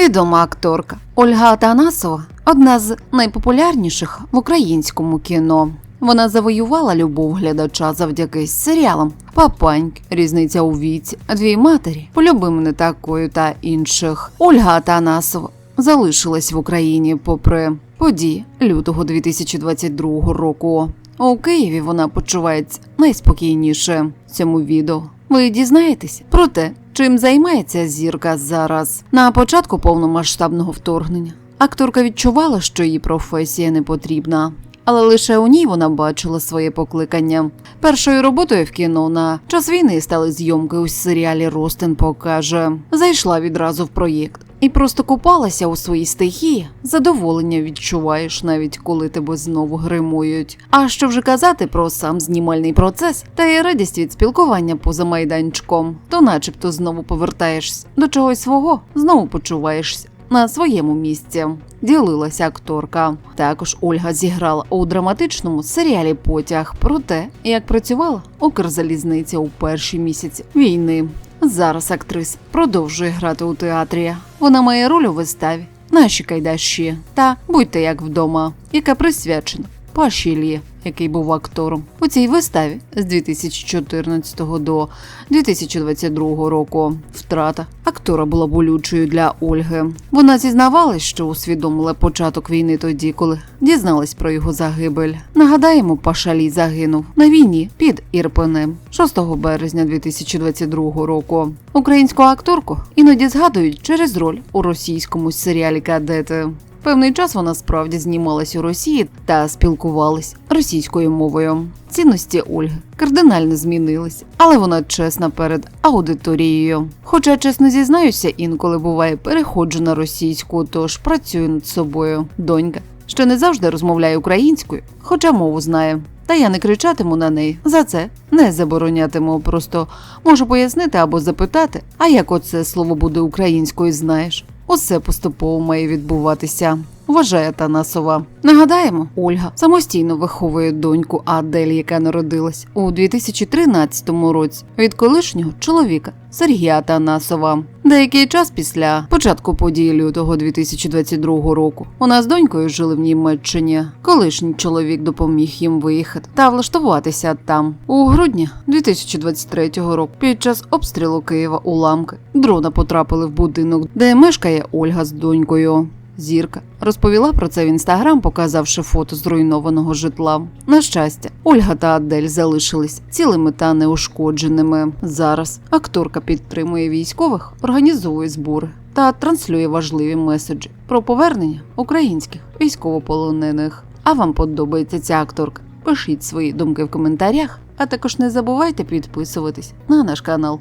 Відома акторка Ольга Атанасова одна з найпопулярніших в українському кіно. Вона завоювала любов глядача завдяки серіалам Папаньк, різниця у віці, дві матері, полюби мене такою та інших. Ольга Атанасова залишилась в Україні попри події лютого 2022 року. У Києві вона почувається найспокійніше. В цьому відео ви дізнаєтесь про те, чим займається зірка зараз. На початку повномасштабного вторгнення акторка відчувала, що її професія не потрібна. Але лише у ній вона бачила своє покликання. Першою роботою в кіно на час війни стали зйомки у серіалі Ростин покаже. Зайшла відразу в проєкт і просто купалася у своїй стихії. Задоволення відчуваєш, навіть коли тебе знову гримують. А що вже казати про сам знімальний процес та й радість від спілкування поза майданчиком, то начебто знову повертаєшся до чогось свого, знову почуваєшся на своєму місці. Ділилася акторка. Також Ольга зіграла у драматичному серіалі Потяг про те, як працювала Укрзалізниця у перші місяці війни. Зараз актриса продовжує грати у театрі. Вона має роль у виставі Наші кайдаші та Будьте як вдома, яка присвячена Паші Іллі, який був актором у цій виставі з 2014 до 2022 року. Втрата актора була болючою для Ольги. Вона зізнавалась, що усвідомила початок війни тоді, коли дізналась про його загибель. Нагадаємо, Пашалі загинув на війні під Ірпенем 6 березня 2022 року. Українську акторку іноді згадують через роль у російському серіалі Кадети. Певний час вона справді знімалась у Росії та спілкувалась російською мовою. Цінності Ольги кардинально змінились, але вона чесна перед аудиторією. Хоча, чесно зізнаюся, інколи буває переходжу на російську, тож працюю над собою. Донька, що не завжди розмовляє українською, хоча мову знає. Та я не кричатиму на неї. За це не заборонятиму. Просто можу пояснити або запитати, а як оце слово буде українською, знаєш? Усе поступово має відбуватися. Вважає Танасова. Нагадаємо, Ольга самостійно виховує доньку Адель, яка народилась у 2013 році від колишнього чоловіка Сергія Танасова. Деякий час після початку подій лютого 2022 року вона з донькою жили в Німеччині. Колишній чоловік допоміг їм виїхати та влаштуватися там. У грудні 2023 року під час обстрілу Києва уламки дрона потрапили в будинок, де мешкає Ольга з донькою. Зірка розповіла про це в інстаграм, показавши фото зруйнованого житла. На щастя, Ольга та Адель залишились цілими та неушкодженими. Зараз акторка підтримує військових, організує збори та транслює важливі меседжі про повернення українських військовополонених. А вам подобається ця акторка? Пишіть свої думки в коментарях, а також не забувайте підписуватись на наш канал.